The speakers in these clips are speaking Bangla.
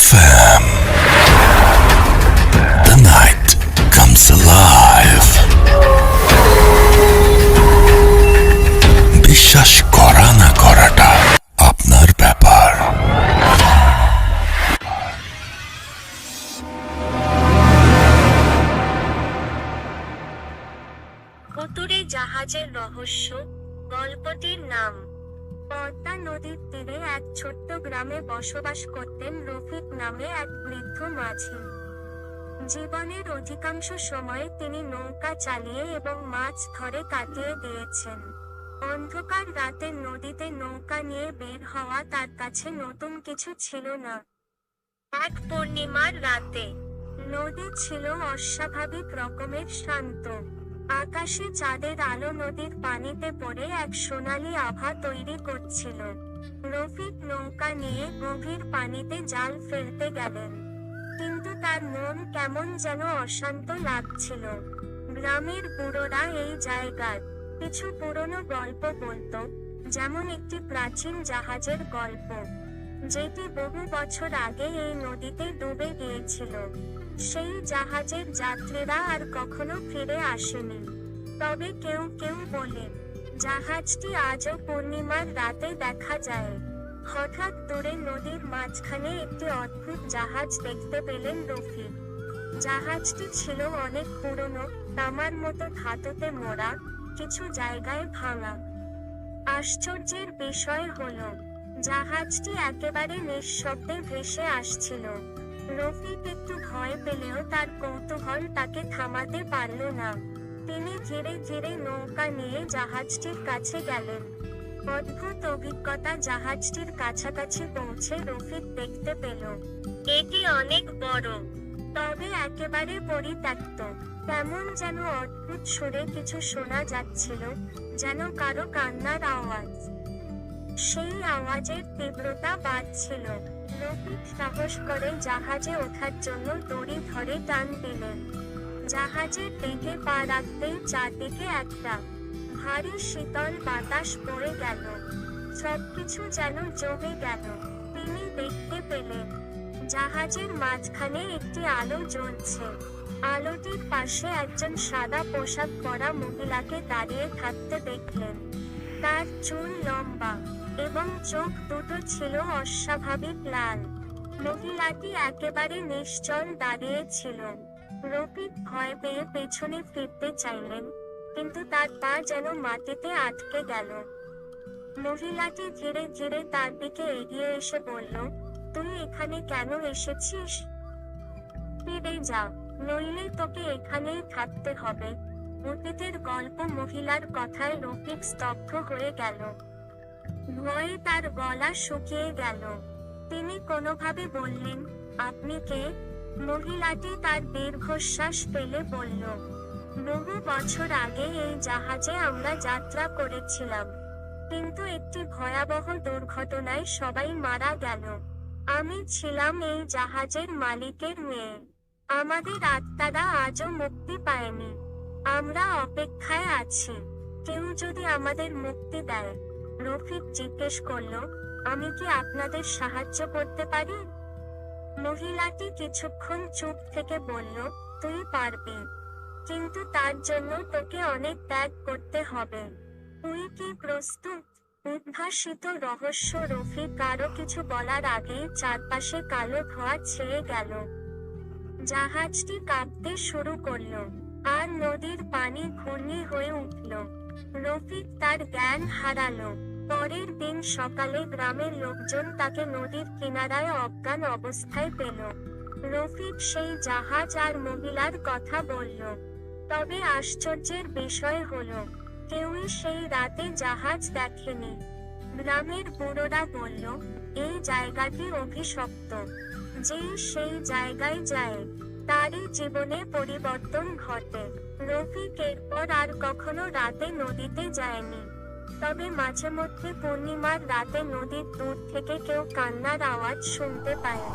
FM. The night comes alive. বিশ্বাস করা না করাটা আপনার ব্যাপার ভুতুরে জাহাজের রহস্য, গল্পটির নাম পদ্মা নদীর তীরে এক ছোট্ট গ্রামে বসবাস করতেন রফিক নামে এক বৃদ্ধ মাঝি। জীবনের অধিকাংশ সময়ে তিনি নৌকা চালিয়ে এবং মাছ ধরে কাটিয়ে দিয়েছেন। অন্ধকার রাতে নদীতে নৌকা নিয়ে বের হওয়া তার কাছে নতুন কিছু ছিল না। এক পূর্ণিমার রাতে নদী ছিল অস্বাভাবিক রকমের শান্ত। আকাশে চাঁদের আলো নদীর পানিতে পড়ে এক সোনালী আভা তৈরি করছিল। রফিক নৌকা নিয়ে গভীর পানিতে জাল ফেলতে গেলেন। কিন্তু তার মন কেমন যেন অশান্ত লাগছিল। গ্রামের বুড়োরা এই জায়গার কিছু পুরনো গল্প বলতো, যেমন একটি প্রাচীন জাহাজের গল্প, যেটি বহু বছর আগে এই নদীতে ডুবে গিয়েছিল। সেই জাহাজের যাত্রীরা আর কখনো ফিরে আসেনি। তবে কেউ কেউ বলে, জাহাজটি আজও পূর্ণিমার রাতে দেখা যায়। হঠাৎ দূরে নদীর মাঝখানে একটি অদ্ভুত জাহাজ দেখতে পেলেন রফিক। জাহাজটি ছিল অনেক পুরনো, তামার মতো ধাতুতে মোড়া, কিছু জায়গায় ভাঙা। আশ্চর্যের বিষয় হল, জাহাজটি একেবারে নিঃশব্দে ভেসে আসছিল। রফিক একটু ভয় পেলেও তার কৌতূহল তাকে থামাতে পারল না। তিনি ধীরে ধীরে নৌকা নিয়ে জাহাজটির কাছে গেলেন। অদ্ভুত অভিজ্ঞতা জাহাজটির কাছাকাছি পৌঁছে রফিক দেখতে পেল। এটি অনেক বড়, তবে একেবারে পরিত্যক্ত। তেমন যেন অদ্ভুত সুরে কিছু শোনা যাচ্ছিল, যেন কারও কান্নার আওয়াজ। সেই আওয়াজের তীব্রতা বাড়ছিল। রফিক সাহস করে জাহাজে ওঠার জন্য দড়ি ধরে টান দিলেন। জাহাজের দিকে পা রাখতেই চারদিকে একটা ভারী শীতল বাতাস বয়ে গেল। সবকিছু যেন জমে গেল। তিনি দেখতে পেলেন, জাহাজের মাঝখানে একটি আলো জ্বলছে। আলোটির পাশে একজন সাদা পোশাক পরা মহিলাকে দাঁড়িয়ে থাকতে দেখলেন। তার চুল লম্বা। এবং চোখ দুটো ছিল অস্বাভাবিক লাল। মহিলাটি একেবারে নিশ্চল দাঁড়িয়ে ছিল রফিক ভয় পেয়ে পেছনে ফিরতে চাইলেন, কিন্তু তার পা যেন মাটিতে আটকে গেল। মহিলাটি ধীরে ধীরে তার দিকে এগিয়ে এসে বলল, তুই এখানে কেন এসেছিস? ফিরে যা, নইলে তোকে এখানেই থাকতে হবে। অতীতের গল্প মহিলার কথায় রফিক স্তব্ধ হয়ে গেল। ভয়ে তার গলা শুকিয়ে গেল। তিনি কোনোভাবে বললেন, আপনি কে? মহিলাটি তার দীর্ঘশ্বাস ফেলে বলল, বহু বছর আগে এই জাহাজে আমরা যাত্রা করেছিলাম, কিন্তু একটি ভয়াবহ দুর্ঘটনায় সবাই মারা গেল। আমি ছিলাম এই জাহাজের মালিকের মেয়ে। আমাদের আত্মারা আজও মুক্তি পায়নি। আমরা অপেক্ষায় আছি। কেউ যদি আমাদের মুক্তি দেয়। রফিক জিজ্ঞেস করল, আমি কি আপনাদের সাহায্য করতে পারি? মহিলাটি কিছুক্ষণ চুপ থেকে বলল, তুই পারবি। কিন্তু তার জন্য তোকে অনেক ত্যাগ করতে হবে। তুই কি প্রস্তুত? উদ্ভাসিত রহস্য রফিক আরও কিছু বলার আগেই চারপাশে কালো ধোঁয়া ছেয়ে গেল। জাহাজটি কাঁপতে শুরু করল, আর নদীর পানি ঘূর্ণি হয়ে উঠল। রফিক তার জ্ঞান হারালো। পরের দিন সকালে গ্রামের লোকজন তাকে নদীর কিনারায় অজ্ঞান অবস্থায় পেল। রফিক সেই জাহাজ আর মহিলার কথা বলল। তবে আশ্চর্যের বিষয় হল, কেউই সেই রাতে জাহাজ দেখেনি। গ্রামের বুড়োরা বলল, এই জায়গাটি অভিশপ্ত। যে সেই জায়গায় যায়, তারই জীবনে পরিবর্তন ঘটে। রফিক এরপর আর কখনো রাতে নদীতে যায়নি। তবে মাঝে মধ্যে পূর্ণিমার রাতে নদীর দূর থেকে কেউ কান্নার আওয়াজ শুনতে পায়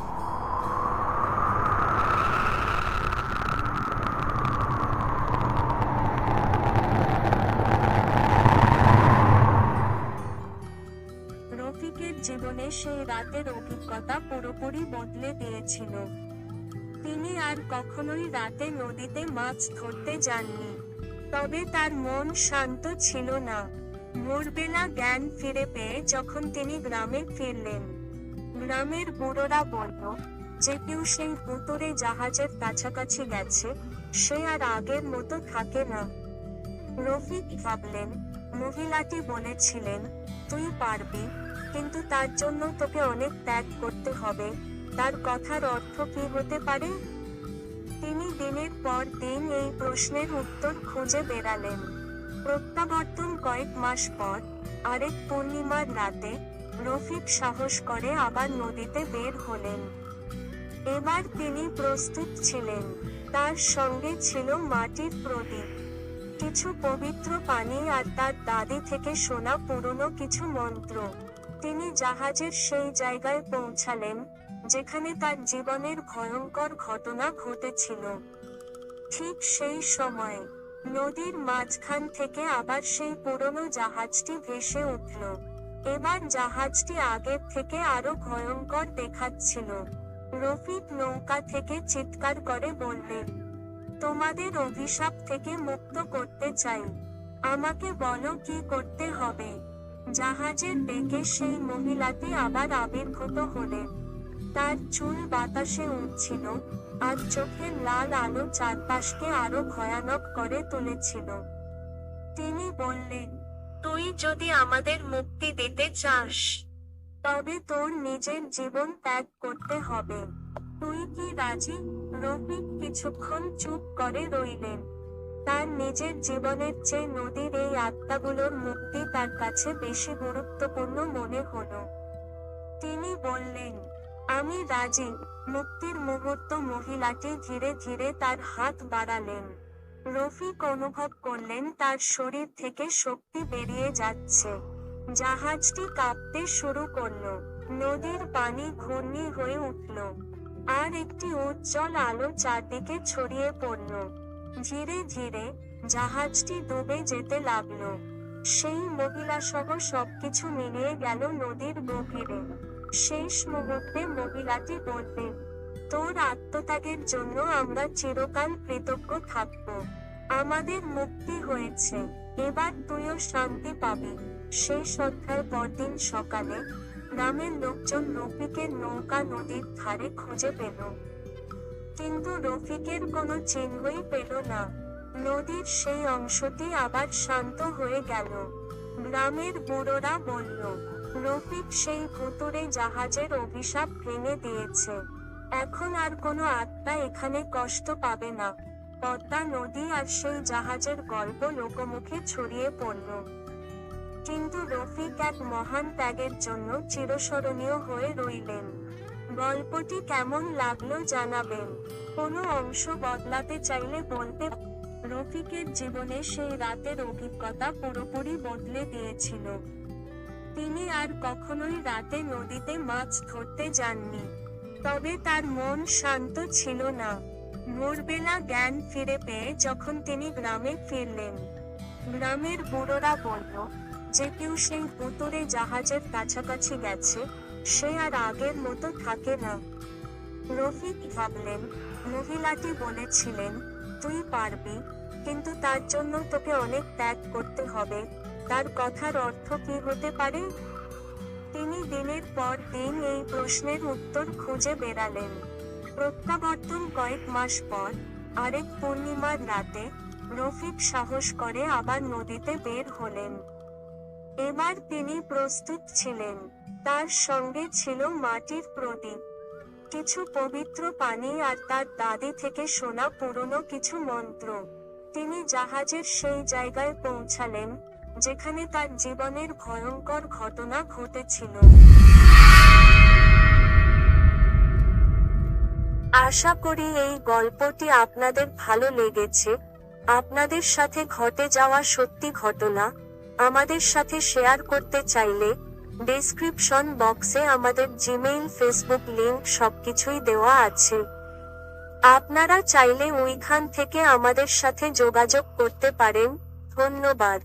রফিকের জীবনে সেই রাতের অভিজ্ঞতা পুরোপুরি বদলে দিয়েছিল। তিনি আর কখনোই রাতে নদীতে মাছ ধরতে যাননি, তবে তার মন শান্ত ছিল না। ভোরবেলা জ্ঞান ফিরে পেয়ে যখন তিনি গ্রামে ফিরলেন, গ্রামের বুড়োরা বলল, যে কেউ সেই ভুতুরে জাহাজের কাছাকাছি গেছে, সে আর আগের মতো থাকে না। রফিক ভাবলেন, মহিলাটি বলেছিলেন, তুই পারবি, কিন্তু তার জন্য তোকে অনেক ত্যাগ করতে হবে। তার কথার অর্থ কি হতে পারে? তিনি দিনের পর দিন এই প্রশ্নের উত্তর খুঁজে বেড়ালেন। প্রত্যাবর্তন কয়েক মাস পর, আরেক পূর্ণিমার রাতে রফিক সাহস করে আবার নদীতে বের হলেন। এবার তিনি প্রস্তুত ছিলেন। তার সঙ্গে ছিল মাটির প্রদীপ। কিছু পবিত্র পানি আর তার দাদি থেকে শোনা পুরনো কিছু মন্ত্র। তিনি জাহাজের সেই জায়গায় পৌঁছালেন, যেখানে তার জীবনের ভয়ঙ্কর ঘটনা ঘটেছিল। ঠিক সেই সময় নদীর মাঝখান থেকে আবার সেই পুরনো জাহাজটি ভেসে উঠল। এবার জাহাজটি আগের থেকে আরও ভয়ঙ্কর দেখাচ্ছিল। রফিক নৌকা থেকে চিৎকার করে বললেন, তোমাদের অভিশাপ থেকে মুক্ত করতে চাই। আমাকে বলো কি করতে হবে? জাহাজের ডেকে সেই মহিলাটি আবার আবির্ভূত হলেন। তার চুল বাতাসে উঠছিল আর চোখের লাল আলো চারপাশকে আরও ভয়ানক করে তুলেছিল। তিনি বললেন, তুই যদি আমাদের মুক্তি দিতে চাস, তবে তোর নিজের জীবন ত্যাগ করতে হবে। তুই কি রাজি? রফিক কিছুক্ষণ চুপ করে রইলেন। তার নিজের জীবনের চেয়ে নদীর এই আত্মাগুলোর মুক্তি তার কাছে বেশি গুরুত্বপূর্ণ মনে হলো। তিনি বললেন আমি রাজি, মুক্তির মুহূর্ত মহিলাটি ধীরে ধীরে তার হাত বাড়ালেন। রফিক অনুভব করলেন তার শরীর থেকে শক্তি বেরিয়ে যাচ্ছে। জাহাজটি কাঁপতে শুরু করল। নদীর পানি ঘূর্ণি হয়ে উঠল। আর একটি উজ্জ্বল আলো চারদিকে ছড়িয়ে পড়ল। ধীরে ধীরে জাহাজটি ডুবে যেতে লাগল। সেই মহিলা সহ সবকিছু মিলিয়ে গেল নদীর গভীরে। শেষ মুহূর্তে মহিলাটি বলবে তোর আত্মত্যাগের জন্য আমরা চিরকাল কৃতজ্ঞ থাকব। আমাদের মুক্তি হয়েছে। এবার তুইও শান্তি পাবি। সেই সন্ধ্যার পরদিন সকালে গ্রামের লোকজন রফিকের নৌকা নদীর ধারে খুঁজে পেল। কিন্তু রফিকের কোনো চিহ্নই পেল না। নদীর সেই অংশটি আবার শান্ত হয়ে গেল। গ্রামের বুড়োরা বলল রফিক সেই ভুতুরে জাহাজের অভিশাপ ভেঙে দিয়েছে। এখন আর কোনো আত্মা এখানে কষ্ট পাবে না। পদ্মা নদী আর সেই জাহাজের গল্প লোকমুখে ছড়িয়ে পড়ল। কিন্তু রফিক এক মহান ত্যাগের জন্য চিরস্মরণীয় হয়ে রইলেন। গল্পটি কেমন লাগল জানাবেন। কোনো অংশ বদলাতে চাইলে বলতে রফিকের জীবনে সেই রাতের অভিজ্ঞতা পুরোপুরি বদলে দিয়েছিল। তিনি আর কখনোই রাতে নদীতে মাছ ধরতে যাননি। তবে তার মন শান্ত ছিল না। ভোরবেলা জ্ঞান ফিরে পেয়ে যখন তিনি গ্রামে ফিরলেন, গ্রামের বুড়োরা বলল, যে কেউ সেই ভুতুরে জাহাজের কাছাকাছি গেছে, সে আর আগের মতো থাকে না। রফিক ভাবলেন, মহিলাটি বলেছিলেন, তুই পারবি, কিন্তু তার জন্য তোকে অনেক ত্যাগ করতে হবে। তার কথার অর্থ কি হতে পারে? তিনি দিনের পর দিন এই প্রশ্নের উত্তর খুঁজে বেড়ালেন। প্রত্যাবর্তন কয়েক মাস পর আরেক পূর্ণিমার রাতে রফিক সাহস করে আবার নদীতে বের হলেন। এবার তিনি প্রস্তুত ছিলেন। তার সঙ্গে ছিল মাটির প্রদীপ, কিছু পবিত্র পানি আর তার দাদি থেকে শোনা পুরনো কিছু মন্ত্র। তিনি জাহাজের সেই জায়গায় পৌঁছালেন যেখানে তার জীবনের ভয়ঙ্কর ঘটনা ঘটেছিল। আশা করি এই গল্পটি আপনাদের ভালো লেগেছে। আপনাদের সাথে ঘটে যাওয়া সত্যি ঘটনা, আমাদের সাথে শেয়ার করতে চাইলে ডেসক্রিপশন বক্সে আমাদের জিমেইল ফেসবুক লিংক সবকিছুই দেওয়া আছে। আপনারা চাইলে ওইখান থেকে আমাদের সাথে যোগাযোগ করতে পারেন। ধন্যবাদ।